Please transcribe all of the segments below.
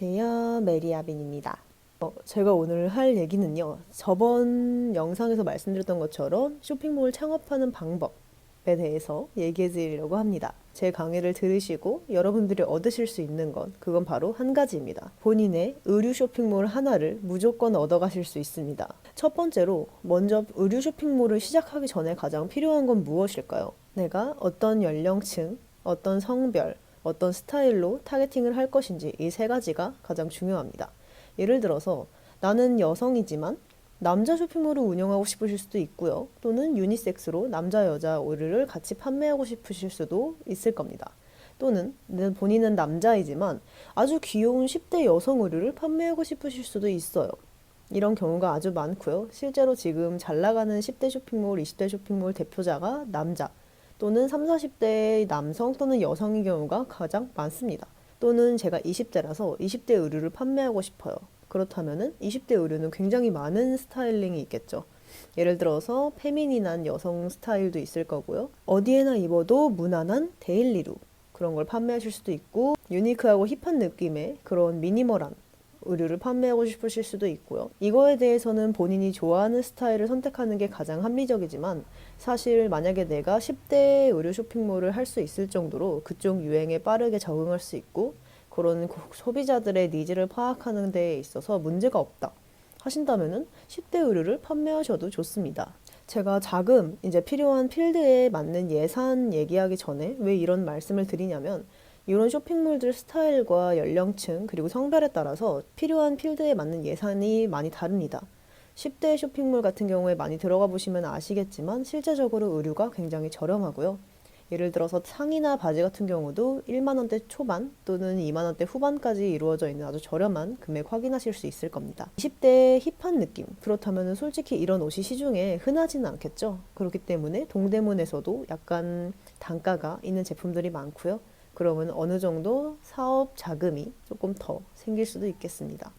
안녕하세요. 메리아빈입니다. 어, 제가 오늘 할 얘기는요. 저번 영상에서 말씀드렸던 것처럼 쇼핑몰 창업하는 방법에 대해서 얘기해 드리려고 합니다. 제 강의를 들으시고 여러분들이 얻으실 수 있는 건 그건 바로 한 가지입니다. 본인의 의류 쇼핑몰 하나를 무조건 얻어가실 수 있습니다. 첫 번째로 먼저 의류 쇼핑몰을 시작하기 전에 가장 필요한 건 무엇일까요? 내가 어떤 연령층, 어떤 성별, 어떤 스타일로 타겟팅을 할 것인지 이 세 가지가 가장 중요합니다. 예를 들어서 나는 여성이지만 남자 쇼핑몰을 운영하고 싶으실 수도 있고요. 또는 유니섹스로 남자 여자 의류를 같이 판매하고 싶으실 수도 있을 겁니다. 또는 내 본인은 남자이지만 아주 귀여운 10대 여성 의류를 판매하고 싶으실 수도 있어요. 이런 경우가 아주 많고요. 실제로 지금 잘 나가는 10대 쇼핑몰, 20대 쇼핑몰 대표자가 남자 또는 3, 40대의 남성 또는 여성의 경우가 가장 많습니다. 또는 제가 20대라서 20대 의류를 판매하고 싶어요. 그렇다면은 20대 의류는 굉장히 많은 스타일링이 있겠죠. 예를 들어서 페미닌한 여성 스타일도 있을 거고요. 어디에나 입어도 무난한 데일리룩 그런 걸 판매하실 수도 있고 유니크하고 힙한 느낌의 그런 미니멀한 의류를 판매하고 싶으실 수도 있고요. 이거에 대해서는 본인이 좋아하는 스타일을 선택하는 게 가장 합리적이지만 사실 만약에 내가 10대 의류 쇼핑몰을 할 수 있을 정도로 그쪽 유행에 빠르게 적응할 수 있고 그런 고- 소비자들의 니즈를 파악하는 데에 있어서 문제가 없다 하신다면은 10대 의류를 판매하셔도 좋습니다. 제가 자금 이제 필요한 필드에 맞는 예산 얘기하기 전에 왜 이런 말씀을 드리냐면 이런 쇼핑몰들 스타일과 연령층 그리고 성별에 따라서 필요한 필드에 맞는 예산이 많이 다릅니다. 10대 쇼핑몰 같은 경우에 많이 들어가 보시면 아시겠지만 실제적으로 의류가 굉장히 저렴하고요. 예를 들어서 상의나 바지 같은 경우도 1만 원대 초반 또는 2만 원대 후반까지 이루어져 있는 아주 저렴한 금액 확인하실 수 있을 겁니다. 20대의 힙한 느낌. 그렇다면 솔직히 이런 옷이 시중에 흔하지는 않겠죠. 그렇기 때문에 동대문에서도 약간 단가가 있는 제품들이 많고요. 그러면 어느 정도 사업 자금이 조금 더 생길 수도 있겠습니다.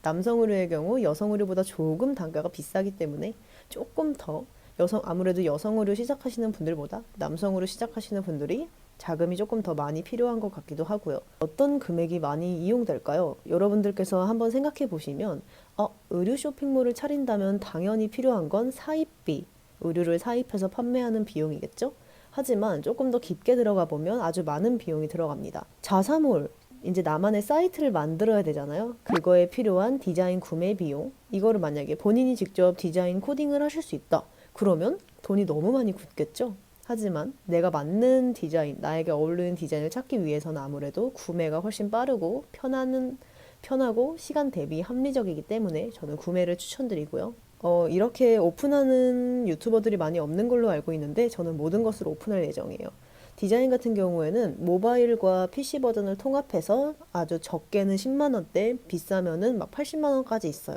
남성 의류의 경우 여성 의류보다 조금 단가가 비싸기 때문에 조금 더 여성 아무래도 여성 의류 시작하시는 분들보다 남성 의류 시작하시는 분들이 자금이 조금 더 많이 필요한 것 같기도 하고요. 어떤 금액이 많이 이용될까요? 여러분들께서 한번 생각해 보시면 어, 의류 쇼핑몰을 차린다면 당연히 필요한 건 사입비, 의류를 사입해서 판매하는 비용이겠죠? 하지만 조금 더 깊게 들어가 보면 아주 많은 비용이 들어갑니다. 자사몰, 이제 나만의 사이트를 만들어야 되잖아요. 그거에 필요한 디자인 구매 비용, 이거를 만약에 본인이 직접 디자인 코딩을 하실 수 있다. 그러면 돈이 너무 많이 굳겠죠? 하지만 내가 맞는 디자인, 나에게 어울리는 디자인을 찾기 위해서는 아무래도 구매가 훨씬 빠르고 편하는, 편하고 시간 대비 합리적이기 때문에 저는 구매를 추천드리고요. 어, 이렇게 오픈하는 유튜버들이 많이 없는 걸로 알고 있는데 저는 모든 것을 오픈할 예정이에요. 디자인 같은 경우에는 모바일과 PC 버전을 통합해서 아주 적게는 10만 원대, 비싸면은 막 80만 원까지 있어요.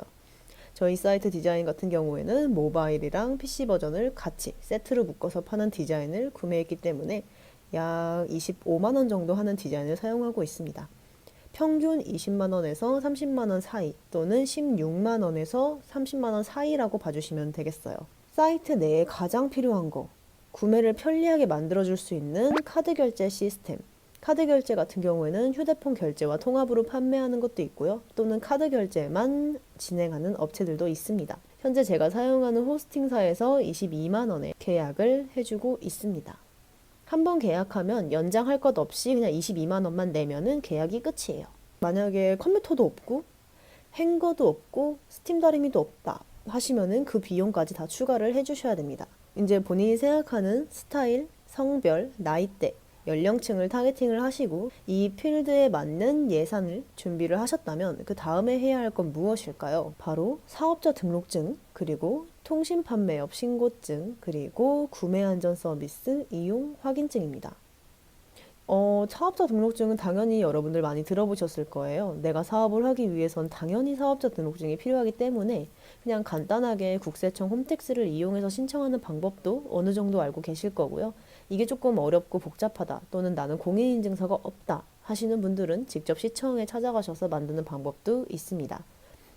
저희 사이트 디자인 같은 경우에는 모바일이랑 PC 버전을 같이 세트로 묶어서 파는 디자인을 구매했기 때문에 약 25만 원 정도 하는 디자인을 사용하고 있습니다. 평균 20만 원에서 30만 원 사이 또는 16만 원에서 30만 원 사이라고 봐주시면 되겠어요. 사이트 내에 가장 필요한 거 구매를 편리하게 만들어줄 수 있는 카드 결제 시스템. 카드 결제 같은 경우에는 휴대폰 결제와 통합으로 판매하는 것도 있고요. 또는 카드 결제만 진행하는 업체들도 있습니다. 현재 제가 사용하는 호스팅사에서 22만 원에 계약을 해주고 있습니다. 한 번 계약하면 연장할 것 없이 그냥 22만 원만 내면은 계약이 끝이에요. 만약에 컴퓨터도 없고 행거도 없고 스팀 다리미도 없다 하시면은 그 비용까지 다 추가를 해주셔야 됩니다. 이제 본인이 생각하는 스타일, 성별, 나이대, 연령층을 타겟팅을 하시고 이 필드에 맞는 예산을 준비를 하셨다면 그 다음에 해야 할 건 무엇일까요? 바로 사업자 등록증, 그리고 통신 판매업 신고증, 그리고 구매 안전 서비스 이용 확인증입니다. 어, 사업자 등록증은 당연히 여러분들 많이 들어보셨을 거예요. 내가 사업을 하기 위해선 당연히 사업자 등록증이 필요하기 때문에 그냥 간단하게 국세청 홈택스를 이용해서 신청하는 방법도 어느 정도 알고 계실 거고요. 이게 조금 어렵고 복잡하다 또는 나는 공인인증서가 없다 하시는 분들은 직접 시청에 찾아가셔서 만드는 방법도 있습니다.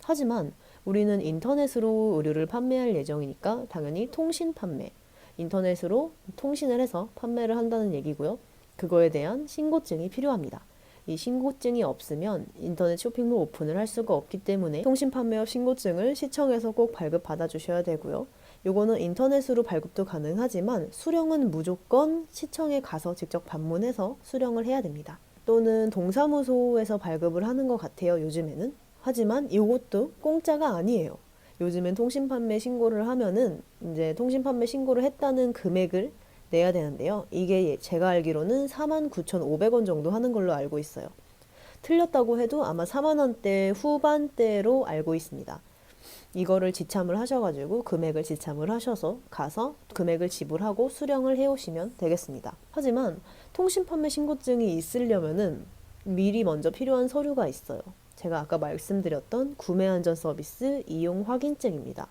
하지만 우리는 인터넷으로 의류를 판매할 예정이니까 당연히 통신 판매, 인터넷으로 통신을 해서 판매를 한다는 얘기고요. 그거에 대한 신고증이 필요합니다. 이 신고증이 없으면 인터넷 쇼핑몰 오픈을 할 수가 없기 때문에 통신 판매업 신고증을 시청에서 꼭 발급 받아 주셔야 되고요. 요거는 인터넷으로 발급도 가능하지만 수령은 무조건 시청에 가서 직접 방문해서 수령을 해야 됩니다. 또는 동사무소에서 발급을 하는 것 같아요, 요즘에는. 하지만 이것도 공짜가 아니에요. 요즘엔 통신 판매 신고를 하면은 이제 통신 판매 신고를 했다는 금액을 내야 되는데요. 이게 예, 제가 알기로는 49,500원 정도 하는 걸로 알고 있어요. 틀렸다고 해도 아마 4만 원대 후반대로 알고 있습니다. 이거를 지참을 하셔가지고 금액을 지참을 하셔서 가서 금액을 지불하고 수령을 해오시면 되겠습니다. 하지만 통신 판매 신고증이 있으려면은 미리 먼저 필요한 서류가 있어요. 제가 아까 말씀드렸던 구매 안전 서비스 이용 확인증입니다.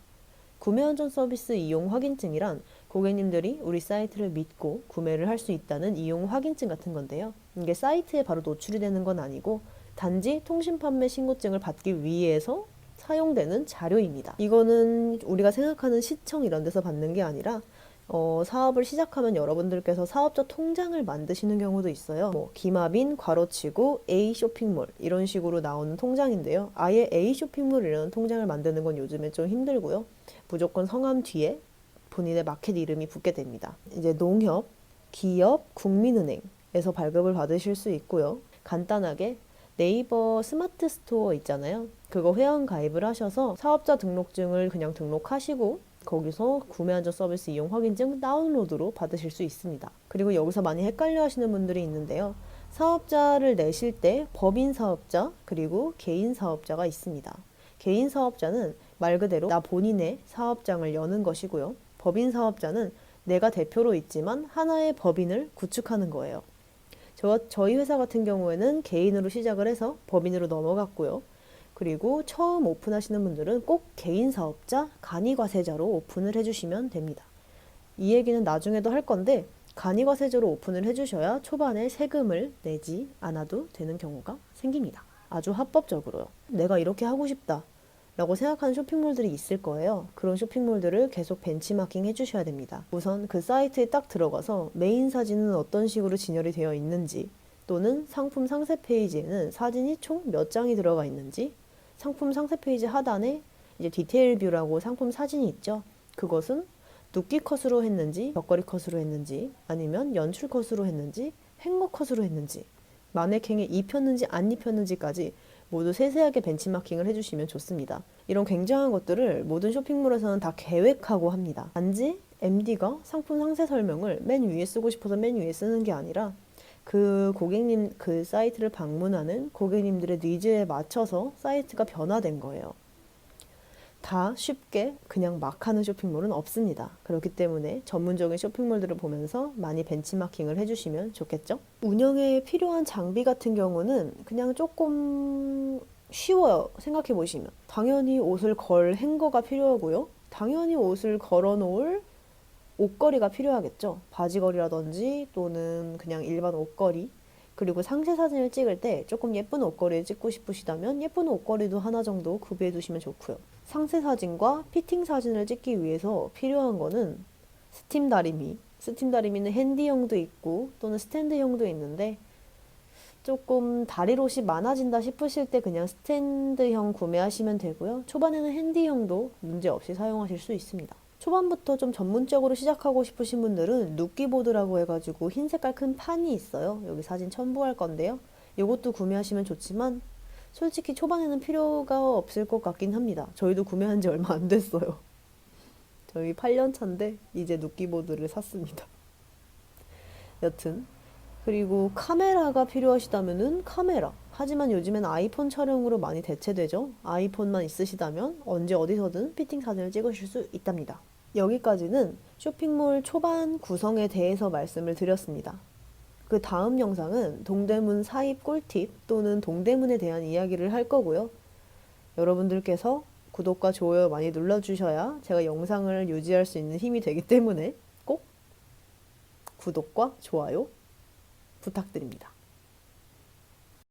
구매 안전 서비스 이용 확인증이란 고객님들이 우리 사이트를 믿고 구매를 할 수 있다는 이용 확인증 같은 건데요. 이게 사이트에 바로 노출이 되는 건 아니고 단지 통신 판매 신고증을 받기 위해서 사용되는 자료입니다. 이거는 우리가 생각하는 시청 이런 데서 받는 게 아니라 어, 사업을 시작하면 여러분들께서 사업자 통장을 만드시는 경우도 있어요. 뭐 기마빈 괄호치고 A 쇼핑몰 이런 식으로 나오는 통장인데요. 아예 A 쇼핑몰이라는 통장을 만드는 건 요즘에 좀 힘들고요. 무조건 성함 뒤에 본인의 마켓 이름이 붙게 됩니다. 이제 농협, 기업, 국민은행에서 발급을 받으실 수 있고요. 간단하게 네이버 스마트 스토어 있잖아요. 그거 회원 가입을 하셔서 사업자 등록증을 그냥 등록하시고 거기서 구매 안전 서비스 이용 확인증 다운로드로 받으실 수 있습니다. 그리고 여기서 많이 헷갈려 하시는 분들이 있는데요. 사업자를 내실 때 법인 사업자 그리고 개인 사업자가 있습니다. 개인 사업자는 말 그대로 나 본인의 사업장을 여는 것이고요. 법인 사업자는 내가 대표로 있지만 하나의 법인을 구축하는 거예요. 저, 저희 회사 같은 경우에는 개인으로 시작을 해서 법인으로 넘어갔고요. 그리고 처음 오픈하시는 분들은 꼭 개인 사업자, 간이과세자로 오픈을 해주시면 됩니다. 이 얘기는 나중에도 할 건데 간이과세자로 오픈을 해주셔야 초반에 세금을 내지 않아도 되는 경우가 생깁니다. 아주 합법적으로요. 내가 이렇게 하고 싶다. 라고 생각하는 쇼핑몰들이 있을 거예요. 그런 쇼핑몰들을 계속 벤치마킹 해주셔야 됩니다. 우선 그 사이트에 딱 들어가서 메인 사진은 어떤 식으로 진열이 되어 있는지 또는 상품 상세 페이지에는 사진이 총 몇 장이 들어가 있는지 상품 상세 페이지 하단에 이제 디테일 뷰라고 상품 사진이 있죠. 그것은 눕기 컷으로 했는지 벽걸이 컷으로 했는지 아니면 연출 컷으로 했는지 행거 컷으로 했는지 마네킹에 입혔는지 안 입혔는지까지 모두 세세하게 벤치마킹을 해주시면 좋습니다. 이런 굉장한 것들을 모든 쇼핑몰에서는 다 계획하고 합니다. 단지 MD가 상품 상세 설명을 맨 위에 쓰고 싶어서 맨 위에 쓰는 게 아니라 그 고객님 그 사이트를 방문하는 고객님들의 니즈에 맞춰서 사이트가 변화된 거예요. 다 쉽게 그냥 막 하는 쇼핑몰은 없습니다. 그렇기 때문에 전문적인 쇼핑몰들을 보면서 많이 벤치마킹을 해주시면 좋겠죠? 운영에 필요한 장비 같은 경우는 그냥 조금 쉬워요. 생각해 보시면. 당연히 옷을 걸 행거가 필요하고요. 당연히 옷을 걸어 놓을 옷걸이가 필요하겠죠. 바지걸이라든지 또는 그냥 일반 옷걸이. 그리고 상세 사진을 찍을 때 조금 예쁜 옷걸이를 찍고 싶으시다면 예쁜 옷걸이도 하나 정도 구비해 두시면 좋고요. 상세 사진과 피팅 사진을 찍기 위해서 필요한 거는 스팀 다리미. 스팀 다리미는 핸디형도 있고 또는 스탠드형도 있는데 조금 다리롯이 많아진다 싶으실 때 그냥 스탠드형 구매하시면 되고요. 초반에는 핸디형도 문제없이 사용하실 수 있습니다. 초반부터 좀 전문적으로 시작하고 싶으신 분들은 눕기보드라고 해가지고 흰 색깔 큰 판이 있어요. 여기 사진 첨부할 건데요. 이것도 구매하시면 좋지만 솔직히 초반에는 필요가 없을 것 같긴 합니다. 저희도 구매한 지 얼마 안 됐어요. 저희 8년 차인데 이제 눕기보드를 샀습니다. 여튼 그리고 카메라가 필요하시다면은 카메라. 하지만 요즘엔 아이폰 촬영으로 많이 대체되죠. 아이폰만 있으시다면 언제 어디서든 피팅 사진을 찍으실 수 있답니다. 여기까지는 쇼핑몰 초반 구성에 대해서 말씀을 드렸습니다. 그 다음 영상은 동대문 사입 꿀팁 또는 동대문에 대한 이야기를 할 거고요. 여러분들께서 구독과 좋아요 많이 눌러주셔야 제가 영상을 유지할 수 있는 힘이 되기 때문에 꼭 구독과 좋아요 부탁드립니다.